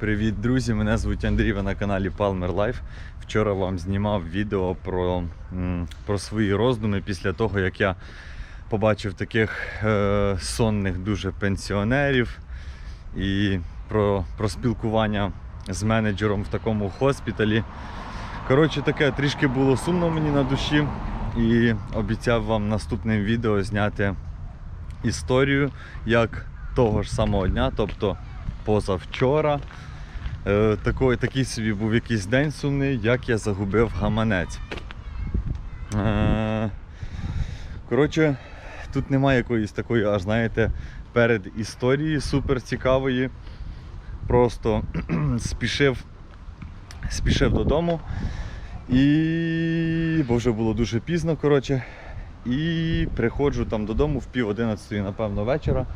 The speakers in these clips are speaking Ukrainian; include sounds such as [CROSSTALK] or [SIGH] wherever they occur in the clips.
Привіт, друзі! Мене звуть Андрій, ви на каналі Palmer Life. Вчора вам знімав відео про, про свої роздуми після того, як я побачив таких е, сонних дуже пенсіонерів і про, про спілкування з менеджером в такому хоспіталі. Коротше, таке трішки було сумно мені на душі і обіцяв вам наступним відео зняти історію як того ж самого дня, тобто позавчора. Е, такий, такий собі був якийсь день сумний, як я загубив гаманець. Е, коротше, тут немає якоїсь такої, аж знаєте, перед історії супер цікавої. Просто [CLEARS THROAT] спішив, спішив додому. І бо вже було дуже пізно, коротше. І приходжу там додому в пів одинадцятої, напевно, вечора.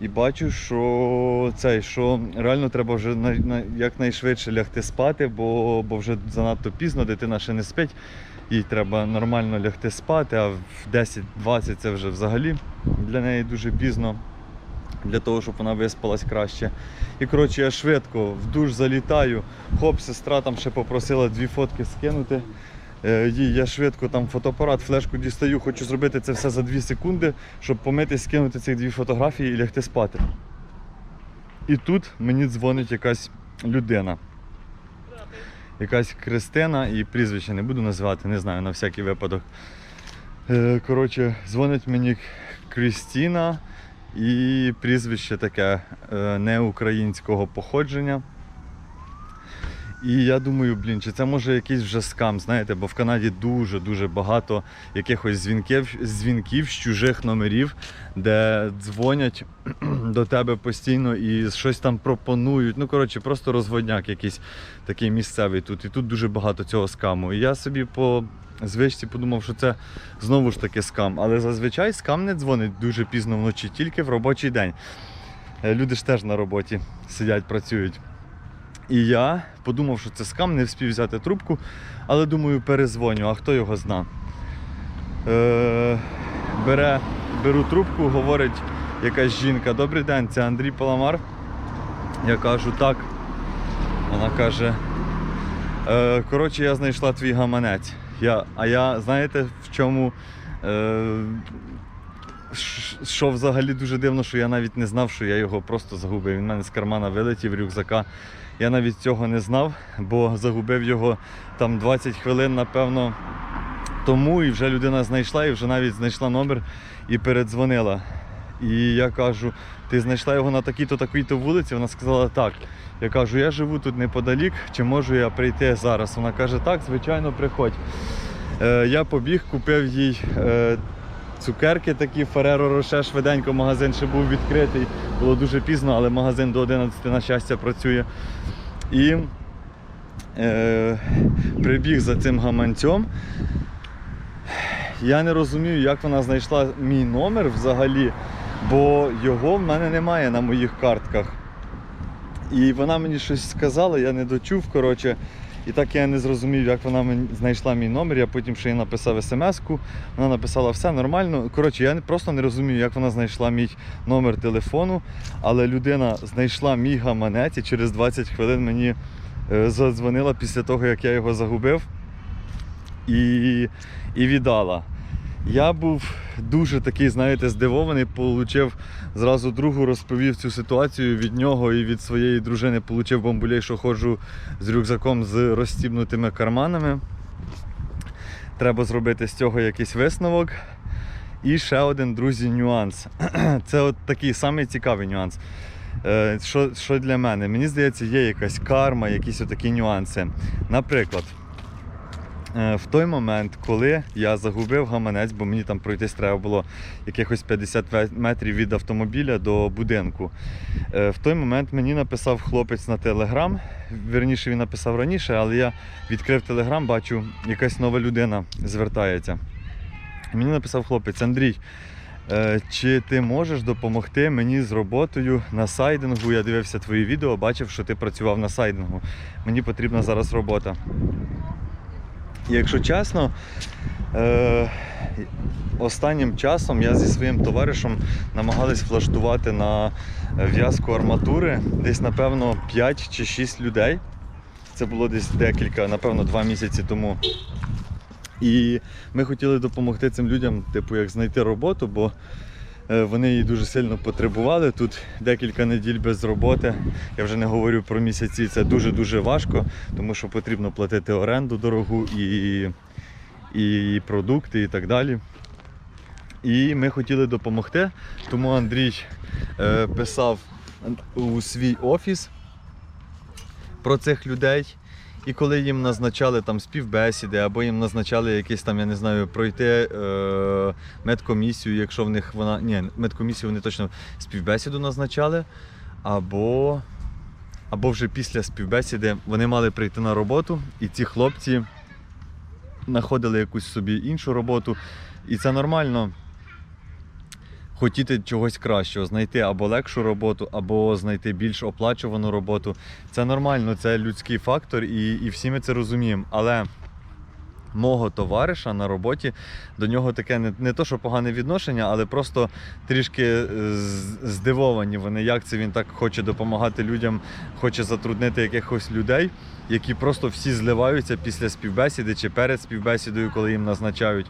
І бачу, що цей, що реально треба вже на, на, якнайшвидше лягти спати, бо, бо вже занадто пізно, дитина ще не спить, їй треба нормально лягти спати, а в 10-20 це вже взагалі для неї дуже пізно, для того, щоб вона виспалась краще. І коротше, я швидко в душ залітаю. Хоп, сестра там ще попросила дві фотки скинути. Е, я швидко там фотоапарат, флешку дістаю, хочу зробити це все за 2 секунди, щоб помитись, скинути ці дві фотографії і лягти спати. І тут мені дзвонить якась людина. Якась Кристина і прізвище не буду називати, не знаю, на всякий випадок. Е, Коротше, дзвонить мені Крістіна і прізвище таке е, неукраїнського походження. І я думаю, блін, чи це може якийсь вже скам, знаєте, бо в Канаді дуже-дуже багато якихось дзвінків, дзвінків з чужих номерів, де дзвонять [CLEARS THROAT] до тебе постійно і щось там пропонують. Ну, коротше, просто розводняк якийсь такий місцевий тут. І тут дуже багато цього скаму. І я собі по звичці подумав, що це знову ж таки скам. Але зазвичай скам не дзвонить дуже пізно вночі, тільки в робочий день. Е, Люди ж теж на роботі сидять, працюють. І я подумав, що це скам, не встиг взяти трубку, але думаю, перезвоню, а хто його зна. Е, бере, беру трубку, говорить якась жінка, добрий день, це Андрій Паламар. Я кажу, так. Вона каже, е, коротше, я знайшла твій гаманець. Я, а я, знаєте, в чому. Е, що взагалі дуже дивно, що я навіть не знав, що я його просто загубив. Він в мене з кармана вилетів рюкзака. Я навіть цього не знав, бо загубив його там 20 хвилин, напевно, тому. І вже людина знайшла, і вже навіть знайшла номер і передзвонила. І я кажу, ти знайшла його на такій-то такій-то вулиці? Вона сказала так. Я кажу, я живу тут неподалік, чи можу я прийти зараз? Вона каже, так, звичайно, приходь. Е, я побіг, купив їй е, цукерки такі Ferrero Rocher, швиденько магазин ще був відкритий. Було дуже пізно, але магазин до 11 на щастя працює. І е, прибіг за цим гаманцем. Я не розумію, як вона знайшла мій номер взагалі, бо його в мене немає на моїх картках. І вона мені щось сказала, я не дочув, коротше. І так я не зрозумів, як вона знайшла мій номер. Я потім ще їй написав смс-ку. Вона написала все нормально. Коротше, я просто не розумію, як вона знайшла мій номер телефону. Але людина знайшла мій гаманець і через 20 хвилин мені е, задзвонила після того, як я його загубив. І, і віддала. Я був дуже такий, знаєте, здивований, получив зразу другу, розповів цю ситуацію від нього і від своєї дружини получив бомбулей, що ходжу з рюкзаком з розстібнутими карманами. Треба зробити з цього якийсь висновок. І ще один, друзі, нюанс. [CLEARS THROAT] Це от такий самий цікавий нюанс. Е, Що, що для мене? Мені здається, є якась карма, якісь отакі нюанси. Наприклад, в той момент, коли я загубив гаманець, бо мені там пройтись треба було якихось 50 метрів від автомобіля до будинку. е, В той момент мені написав хлопець на телеграм. Вірніше він написав раніше, але я відкрив телеграм, бачу, якась нова людина звертається. Мені написав хлопець Андрій. е, Чи ти можеш допомогти мені з роботою на сайдингу? Я дивився твої відео, бачив, що ти працював на сайдингу. Мені потрібна зараз робота. Якщо чесно, е, останнім часом я зі своїм товаришем намагались влаштувати на в'язку арматури десь, напевно, 5 чи 6 людей. Це було десь декілька, напевно, два місяці тому. І ми хотіли допомогти цим людям, типу, як знайти роботу, бо вони її дуже сильно потребували. Тут декілька неділь без роботи. Я вже не говорю про місяці. Це дуже-дуже важко, тому що потрібно платити оренду дорогу і, і продукти, і так далі. І ми хотіли допомогти, тому Андрій е, писав у свій офіс про цих людей. І коли їм назначали там співбесіди, або їм назначали якісь там, я не знаю, пройти е, медкомісію, якщо в них вона. Ні, медкомісію вони точно співбесіду назначали, або, або вже після співбесіди вони мали прийти на роботу, і ці хлопці знаходили якусь собі іншу роботу. І це нормально хотіти чогось кращого, знайти або легшу роботу, або знайти більш оплачувану роботу. Це нормально, це людський фактор, і, і всі ми це розуміємо. Але мого товариша на роботі до нього таке не, не то, що погане відношення, але просто трішки е, здивовані вони, як це він так хоче допомагати людям, хоче затруднити якихось людей, які просто всі зливаються після співбесіди чи перед співбесідою, коли їм назначають.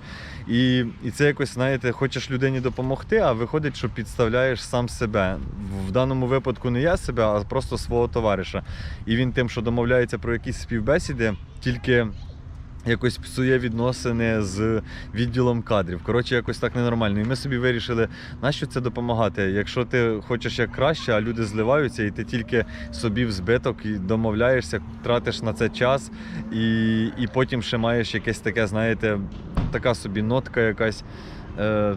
І, і це якось, знаєте, хочеш людині допомогти, а виходить, що підставляєш сам себе. В даному випадку не я себе, а просто свого товариша. І він тим, що домовляється про якісь співбесіди, тільки якось псує відносини з відділом кадрів. Коротше, якось так ненормально. І ми собі вирішили, нащо це допомагати? Якщо ти хочеш як краще, а люди зливаються, і ти тільки собі в збиток домовляєшся, тратиш на це час, і, і потім ще маєш якесь таке, знаєте, така собі нотка якась. Е,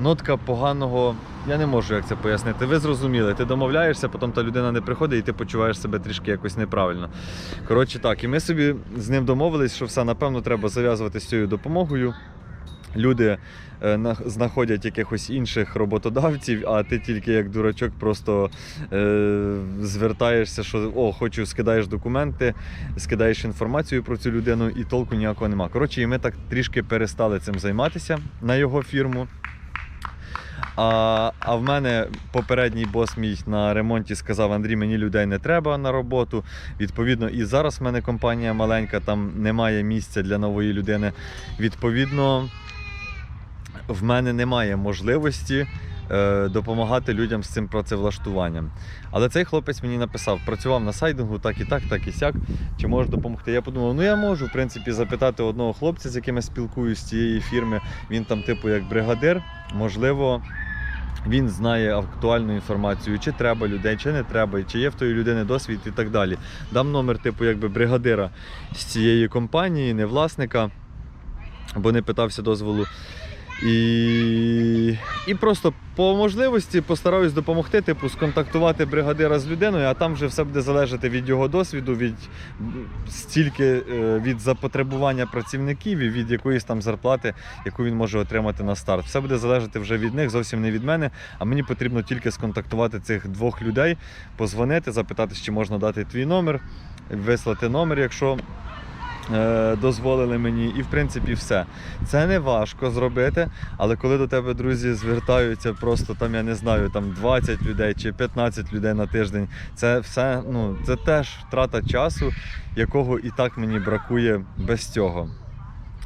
Нотка поганого, я не можу як це пояснити. Ви зрозуміли, ти домовляєшся, потім та людина не приходить, і ти почуваєш себе трішки якось неправильно. Коротше так, і ми собі з ним домовились, що все, напевно, треба зав'язувати з цією допомогою. Люди е, на- знаходять якихось інших роботодавців, а ти тільки як дурачок просто е, звертаєшся, що о, хочу, скидаєш документи, скидаєш інформацію про цю людину, і толку ніякого нема. Коротше, і ми так трішки перестали цим займатися на його фірму. А, а в мене попередній бос мій на ремонті сказав: Андрій, мені людей не треба на роботу. Відповідно, і зараз в мене компанія маленька, там немає місця для нової людини. Відповідно, в мене немає можливості допомагати людям з цим працевлаштуванням. Але цей хлопець мені написав, працював на сайдингу, так і так, так і сяк. Чи можеш допомогти? Я подумав, ну я можу, в принципі, запитати одного хлопця, з яким я спілкуюсь з цієї фірми. Він там, типу, як бригадир. Можливо, він знає актуальну інформацію, чи треба людей, чи не треба, чи є в тої людини досвід і так далі. Дам номер, типу, якби бригадира з цієї компанії, не власника, бо не питався дозволу. І, і просто по можливості постараюсь допомогти, типу, сконтактувати бригадира з людиною, а там вже все буде залежати від його досвіду, від стільки е, від запотребування працівників і від якоїсь там зарплати, яку він може отримати на старт. Все буде залежати вже від них, зовсім не від мене. А мені потрібно тільки сконтактувати цих двох людей, позвонити, запитати, чи можна дати твій номер, вислати номер, якщо дозволили мені, і в принципі все. Це не важко зробити, але коли до тебе друзі звертаються, просто там я не знаю, там 20 людей чи 15 людей на тиждень, це все ну це теж втрата часу, якого і так мені бракує без цього.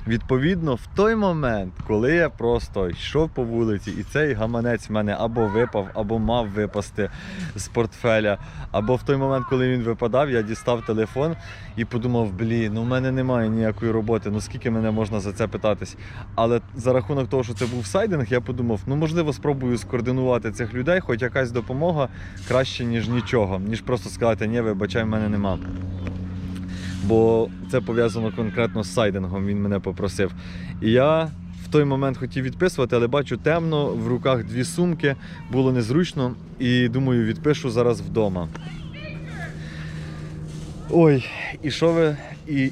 Відповідно, в той момент, коли я просто йшов по вулиці, і цей гаманець в мене або випав, або мав випасти з портфеля, або в той момент, коли він випадав, я дістав телефон і подумав, блін, ну в мене немає ніякої роботи, ну скільки мене можна за це питатись. Але за рахунок того, що це був сайдинг, я подумав, ну можливо, спробую скоординувати цих людей, хоч якась допомога краще, ніж нічого, ніж просто сказати, ні, вибачай, в мене нема. Бо це пов'язано конкретно з сайдингом, він мене попросив. І я в той момент хотів відписувати, але бачу темно, в руках дві сумки, було незручно і думаю, відпишу зараз вдома. Ой, і що ви. І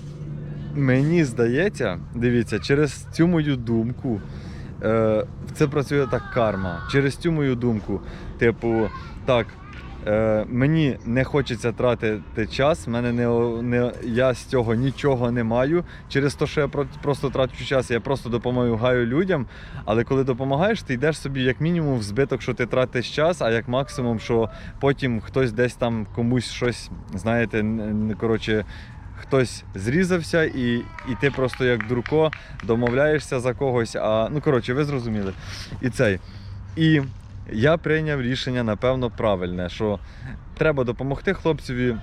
мені здається, дивіться, через цю мою думку. Е, це працює так карма. Через цю мою думку, типу, так, Е, мені не хочеться тратити час, мене не, не, я з цього нічого не маю. Через те, що я просто трачу час, я просто допомагаю людям. Але коли допомагаєш, ти йдеш собі як мінімум в збиток, що ти тратиш час, а як максимум, що потім хтось десь там комусь щось, знаєте, коротше. Хтось зрізався, і, і ти просто як дурко домовляєшся за когось. А ну коротше, ви зрозуміли. І цей. І я прийняв рішення, напевно, правильне, що треба допомогти хлопцеві.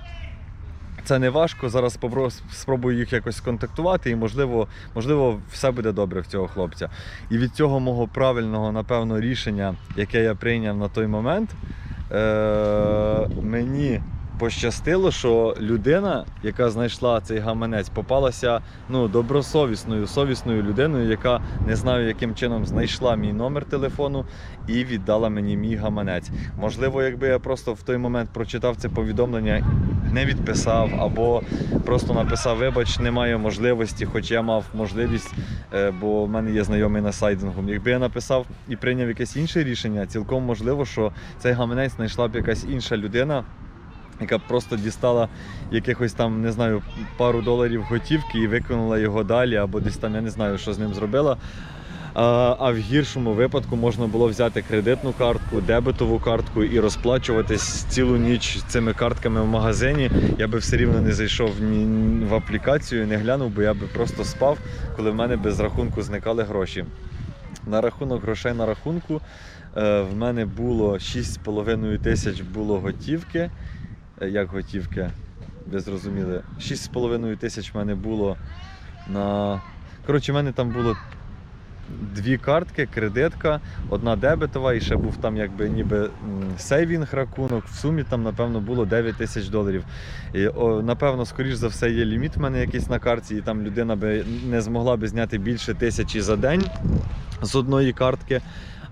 Це не важко. Зараз спробую їх якось сконтактувати, і можливо, можливо, все буде добре в цього хлопця. І від цього мого правильного, напевно, рішення, яке я прийняв на той момент, е- мені пощастило, що людина, яка знайшла цей гаманець, попалася ну, добросовісною, совісною людиною, яка не знаю, яким чином знайшла мій номер телефону і віддала мені мій гаманець. Можливо, якби я просто в той момент прочитав це повідомлення, не відписав, або просто написав: Вибач, немає можливості, хоч я мав можливість, е, бо в мене є знайомий на сайдингу. Якби я написав і прийняв якесь інше рішення, цілком можливо, що цей гаманець знайшла б якась інша людина. Яка просто дістала якихось там, не знаю, пару доларів готівки і викинула його далі, або десь там я не знаю, що з ним зробила. А, в гіршому випадку можна було взяти кредитну картку, дебетову картку і розплачуватись цілу ніч цими картками в магазині. Я би все рівно не зайшов в аплікацію, не глянув, бо я би просто спав, коли в мене без рахунку зникали гроші. На рахунок грошей на рахунку е, в мене було 6,5 тисяч було готівки. Е, Як готівки? Ви зрозуміли. 6,5 тисяч в мене було на. Коротше, в мене там було дві картки, кредитка, одна дебетова і ще був там якби ніби сейвінг рахунок. В сумі там, напевно, було 9 тисяч доларів. І, о, напевно, скоріш за все, є ліміт в мене якийсь на карті, і там людина би не змогла би зняти більше тисячі за день з одної картки.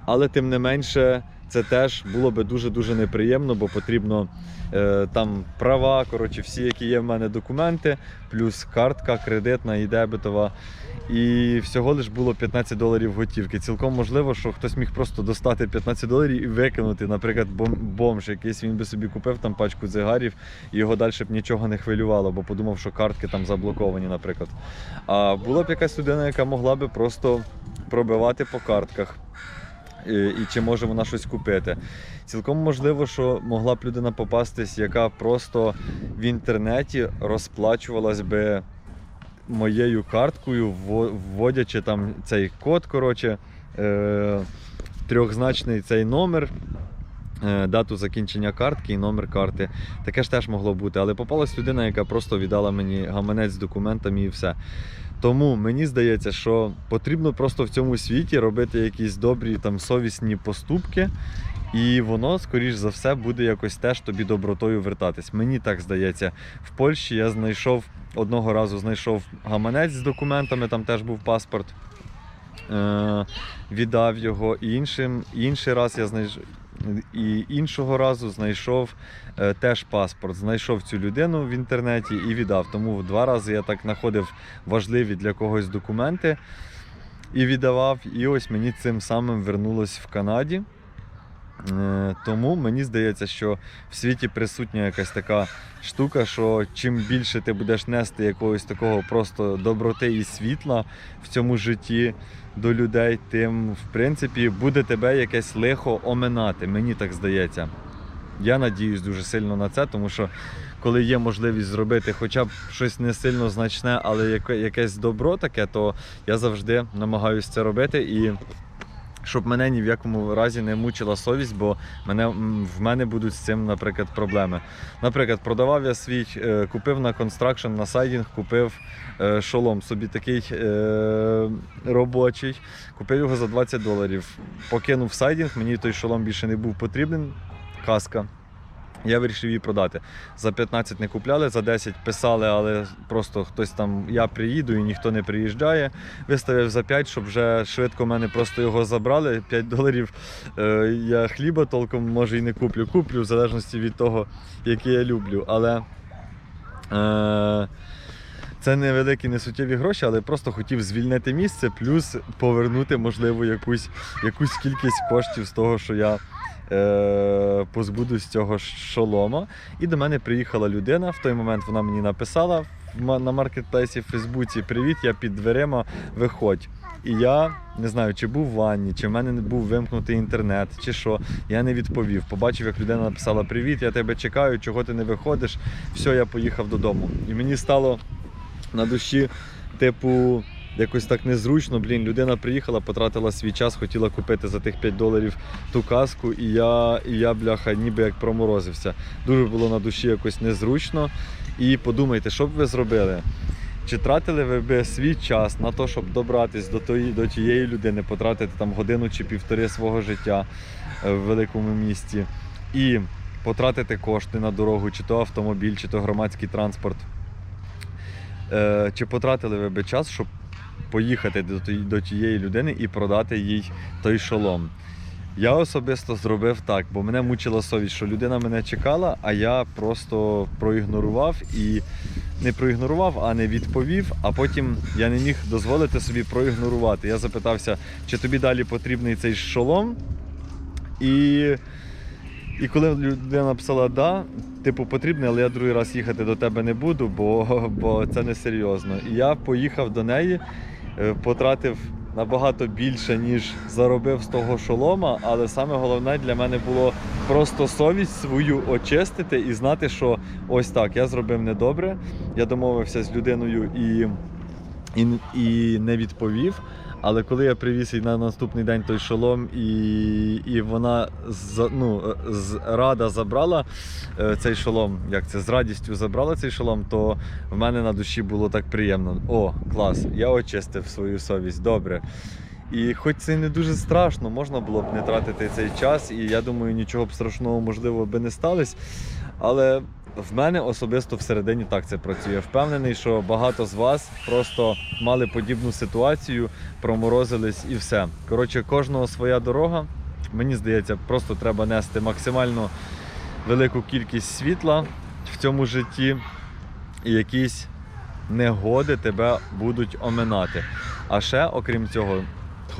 Але тим не менше, це теж було би дуже-дуже неприємно, бо потрібно е, там права, коротше, всі, які є в мене документи, плюс картка кредитна і дебетова. І всього лиш було 15 доларів готівки. Цілком можливо, що хтось міг просто достати 15 доларів і викинути. Наприклад, бом- бомж якийсь він би собі купив там пачку цигарів, і його далі б нічого не хвилювало, бо подумав, що картки там заблоковані, наприклад. А була б якась людина, яка могла би просто пробивати по картках. І, і чи може вона щось купити. Цілком можливо, що могла б людина попастись, яка просто в інтернеті розплачувалась би моєю карткою, вводячи там цей код, коротше, е, трьохзначний цей номер. Е, Дату закінчення картки і номер карти. Таке ж теж могло бути. Але попалась людина, яка просто віддала мені гаманець з документами і все. Тому мені здається, що потрібно просто в цьому світі робити якісь добрі там совісні поступки, і воно, скоріш за все, буде якось теж тобі добротою вертатись. Мені так здається. В Польщі я знайшов одного разу знайшов гаманець з документами, там теж був паспорт. Е, віддав його. Іншим, інший раз я знайшов. І іншого разу знайшов е, теж паспорт. Знайшов цю людину в інтернеті і віддав. Тому два рази я так знаходив важливі для когось документи і віддавав. І ось мені цим самим вернулось в Канаді. Е, Тому мені здається, що в світі присутня якась така штука, що чим більше ти будеш нести якогось такого просто доброти і світла в цьому житті до людей, тим, в принципі, буде тебе якесь лихо оминати. Мені так здається. Я надіюсь дуже сильно на це, тому що коли є можливість зробити хоча б щось не сильно значне, але якесь добро таке, то я завжди намагаюся це робити і щоб мене ні в якому разі не мучила совість, бо мене, в мене будуть з цим, наприклад, проблеми. Наприклад, продавав я свій, е, купив на констракшн, на сайдінг, купив е, шолом собі такий е, робочий, купив його за 20 доларів. Покинув сайдінг, мені той шолом більше не був потрібен, каска. Я вирішив її продати. За 15 не купляли, за 10 писали, але просто хтось там, я приїду і ніхто не приїжджає. Виставив за 5, щоб вже швидко мене просто його забрали. 5 доларів е, я хліба толком може і не куплю. Куплю в залежності від того, який я люблю. Але е, це невеликі несуттєві гроші, але просто хотів звільнити місце, плюс повернути, можливо, якусь, якусь кількість коштів з того, що я позбудусь цього шолома. І до мене приїхала людина. В той момент вона мені написала на маркетплейсі в Фейсбуці: Привіт, я під дверима, виходь. І я не знаю, чи був в ванні, чи в мене не був вимкнутий інтернет, чи що. Я не відповів. Побачив, як людина написала: Привіт, я тебе чекаю, чого ти не виходиш. Все, я поїхав додому. І мені стало на душі, типу, якось так незручно. Блін, людина приїхала, потратила свій час, хотіла купити за тих 5 доларів ту каску, і я, і я бляха, ніби як проморозився. Дуже було на душі якось незручно. І подумайте, що б ви зробили? Чи тратили ви би свій час на те, щоб добратись до тої, до тієї людини, потратити там годину чи півтори свого життя е, в великому місті і потратити кошти на дорогу, чи то автомобіль, чи то громадський транспорт? Е, Чи потратили ви би час, щоб поїхати до, тієї людини і продати їй той шолом? Я особисто зробив так, бо мене мучила совість, що людина мене чекала, а я просто проігнорував і не проігнорував, а не відповів. А потім я не міг дозволити собі проігнорувати. Я запитався, чи тобі далі потрібний цей шолом. І, і коли людина написала да, типу потрібний, але я другий раз їхати до тебе не буду, бо, бо це не серйозно. І я поїхав до неї, е, потратив набагато більше, ніж заробив з того шолома. Але саме головне для мене було просто совість свою очистити і знати, що ось так, я зробив недобре. Я домовився з людиною і, і, і не відповів. Але коли я привіз їй на наступний день той шолом, і, і вона з, ну, з, рада забрала е, цей шолом, як це з радістю забрала цей шолом, то в мене на душі було так приємно. О, клас! Я очистив свою совість. Добре. І хоч це не дуже страшно, можна було б не тратити цей час, і я думаю, нічого б страшного можливо би не сталося. Але в мене особисто всередині так це працює. Впевнений, що багато з вас просто мали подібну ситуацію, проморозились і все. Коротше, кожного своя дорога. Мені здається, просто треба нести максимально велику кількість світла в цьому житті, і якісь негоди тебе будуть оминати. А ще, окрім цього,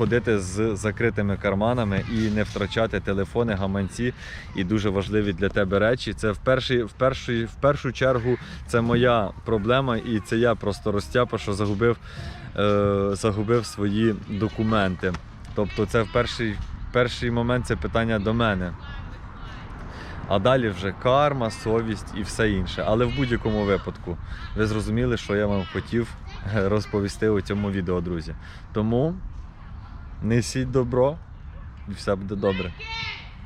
ходити з закритими карманами і не втрачати телефони, гаманці і дуже важливі для тебе речі. Це в першій, в першій, в першу чергу це моя проблема, і це я просто розтяпа, що загубив, е, загубив свої документи. Тобто, це в перший, перший момент це питання до мене. А далі вже карма, совість і все інше. Але в будь-якому випадку ви зрозуміли, що я вам хотів е, розповісти у цьому відео, друзі. Тому несіть добро і все буде добре.